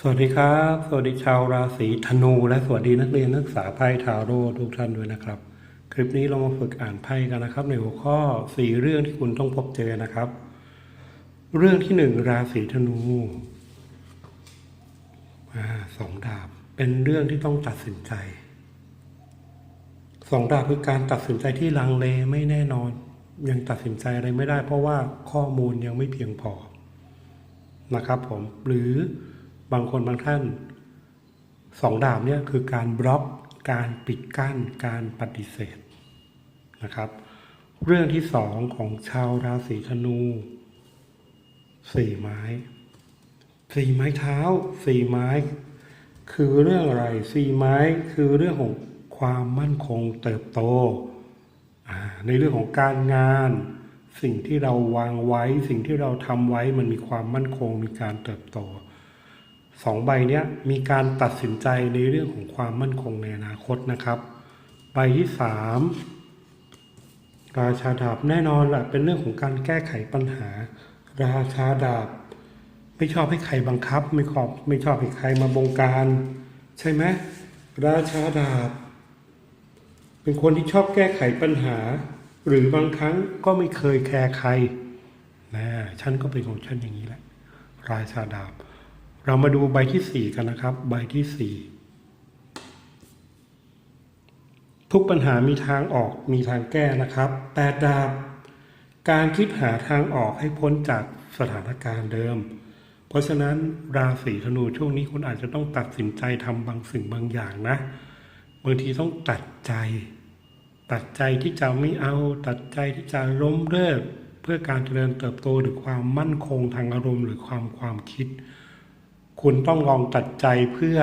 สวัสดีครับ สวัสดีชาวราศีธนู และสวัสดีนักเรียนนักศึกษาไพ่ทาโร่ทุกท่านด้วยนะครับ คลิปนี้เรามาฝึกอ่านไพ่กันนะครับ ในหัวข้อ 4 เรื่องที่คุณต้องพบเจอนะครับ เรื่องที่ 1 ราศีธนูอสองดาบ เป็นเรื่องที่ต้องตัดสินใจสองดาบคือการตัดสินใจที่ลังเลไม่แน่นอน ยังตัดสินใจอะไรไม่ได้ เพราะว่าข้อมูลยังไม่เพียงพอนะครับผมหรือ บางคนบางท่านสองดาบเนี่ยคือการบล็อกการปิดกั้นการปฏิเสธนะครับ เรื่องที่สองของชาวราศีธนูสี่ไม้สี่ไม้เท้าสี่ไม้ คือเรื่องอะไรสี่ไม้คือเรื่องของความมั่นคงเติบโต ในเรื่องของการงาน สิ่งที่เราวางไว้ สิ่งที่เราทำไว้มันมีความมั่นคงมีการเติบโต สองใบเนี้ยมีการตัดสินใจในเรื่องของความมั่นคงในอนาคตนะครับ ใบที่สามราชาดาบแน่นอนแหละเป็นเรื่องของการแก้ไขปัญหา ราชาดาบ ไม่ชอบให้ใครบังคับ ไม่ชอบไม่ชอบให้ใครมาบงการ ใช่ไหมราชาดาบ เป็นคนที่ชอบแก้ไขปัญหา หรือบางครั้งก็ไม่เคยแคร์ใครนะฉันก็เป็นของฉันอย่างนี้แหละ ราชาดาบ เรามาดูใบที่สี่กันนะครับ ใบที่สี่ทุกปัญหามีทางออกมีทางแก้นะครับแปดดาบ การคิดหาทางออกให้พ้นจากสถานการณ์เดิม เพราะฉะนั้นราศีธนูช่วงนี้คุณอาจจะต้องตัดสินใจทำบางสิ่งบางอย่างนะบางทีต้องตัดใจ ตัดใจที่จะไม่เอา ตัดใจที่จะล้มเลิกเพื่อการเจริญเติบโตหรือความมั่นคงทางอารมณ์หรือความความคิด คุณต้องลองตัดใจเพื่อ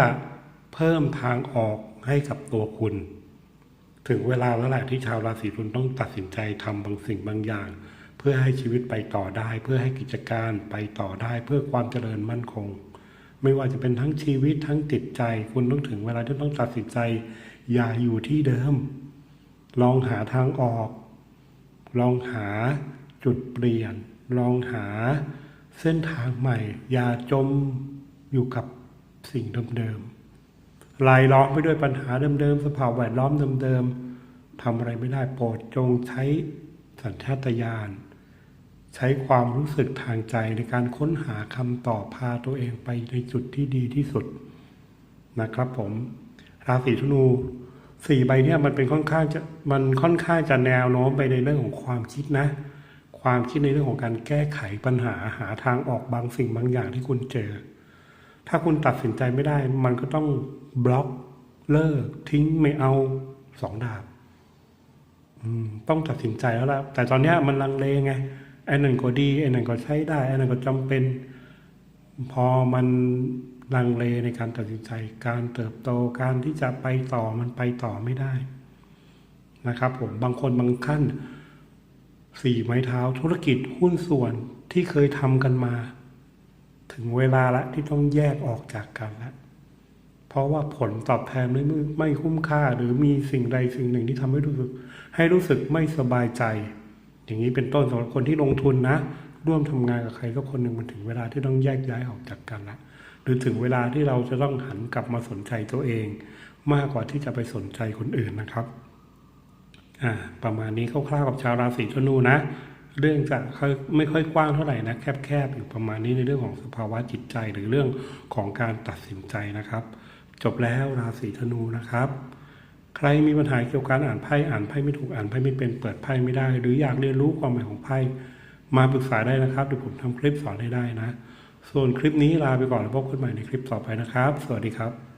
เพิ่มทางออกให้กับตัวคุณ ถึงเวลาแล้วแหละที่ชาวราศีตุลต้องตัดสินใจทำบางสิ่งบางอย่าง เพื่อให้ชีวิตไปต่อได้ เพื่อให้กิจการไปต่อได้ เพื่อความเจริญมั่นคง ไม่ว่าจะเป็นทั้งชีวิตทั้งจิตใจ คุณต้องถึงเวลาที่ต้องตัดสินใจ อย่าอยู่ที่เดิม ลองหาทางออก ลองหาจุดเปลี่ยน ลองหาเส้นทางใหม่ อย่าจม อยู่กับสิ่งเดิมๆลายล้อมไปด้วยปัญหาเดิมๆสภาพแวดล้อมเดิมๆทำอะไรไม่ได้โปรดจงใช้สัญชาตญาณใช้ความรู้สึกทางใจในการค้นหาคำตอบพาตัวเองไปในจุดที่ดีที่สุดนะครับผมราศีธนูสี่ใบเนี่ยมันเป็นค่อนข้างจะมันค่อนข้างจะแนวโน้มไปในเรื่องของความคิดนะ ความคิดในเรื่องของการแก้ไขปัญหาหาทางออกบางสิ่งบางอย่างที่คุณเจอ ถ้าคุณตัดสินใจไม่ได้ มันก็ต้องบล็อกเลิก ทิ้งไม่เอาสองดาบต้องตัดสินใจแล้วล่ะแต่ตอนนี้มันลังเลไงไอ้นั่นก็ดีไอ้นั่นก็ใช้ได้ไอ้นั่นก็จำเป็น พอมันลังเลในการตัดสินใจ การเติบโตการที่จะไปต่อมันไปต่อไม่ได้นะครับ ผมบางคนบางขั้นสี่ไม้เท้าธุรกิจหุ้นส่วนที่เคยทำกันมา ถึงเวลาละที่ต้องแยกออกจากกันแล้วเพราะว่าผลตอบแทนไม่ไม่คุ้มค่า หรือมีสิ่งใดสิ่งหนึ่งที่ทำให้รู้สึก ให้รู้สึกไม่สบายใจ อย่างนี้เป็นต้นสำหรับคนที่ลงทุนนะ ร่วมทำงานกับใครสักคนหนึ่งมันถึงเวลาที่ต้องแยกย้ายออกจากกันละ หรือถึงเวลาที่เราจะต้องหันกลับมาสนใจตัวเอง มากกว่าที่จะไปสนใจคนอื่นนะครับ อ่า ประมาณนี้คร่าวๆกับชาวราศีธนูนะ เรื่องจะไม่ค่อยกว้างเท่าไหร่นะแคบๆอยู่ประมาณนี้ในเรื่องของสภาวะจิตใจหรือเรื่องของการตัดสินใจนะครับ จบแล้วราศีธนูนะครับ ใครมีปัญหาเกี่ยวกับการอ่านไพ่อ่านไพ่ไม่ถูกอ่านไพ่ไม่เป็นเปิดไพ่ไม่ได้ หรืออยากเรียนรู้ความหมายของไพ่มาปรึกษาได้นะครับเดี๋ยวผมทำคลิปสอนให้ได้นะ ส่วนคลิปนี้ลาไปก่อนแล้วพบกันใหม่ในคลิปต่อไปนะครับ สวัสดีครับ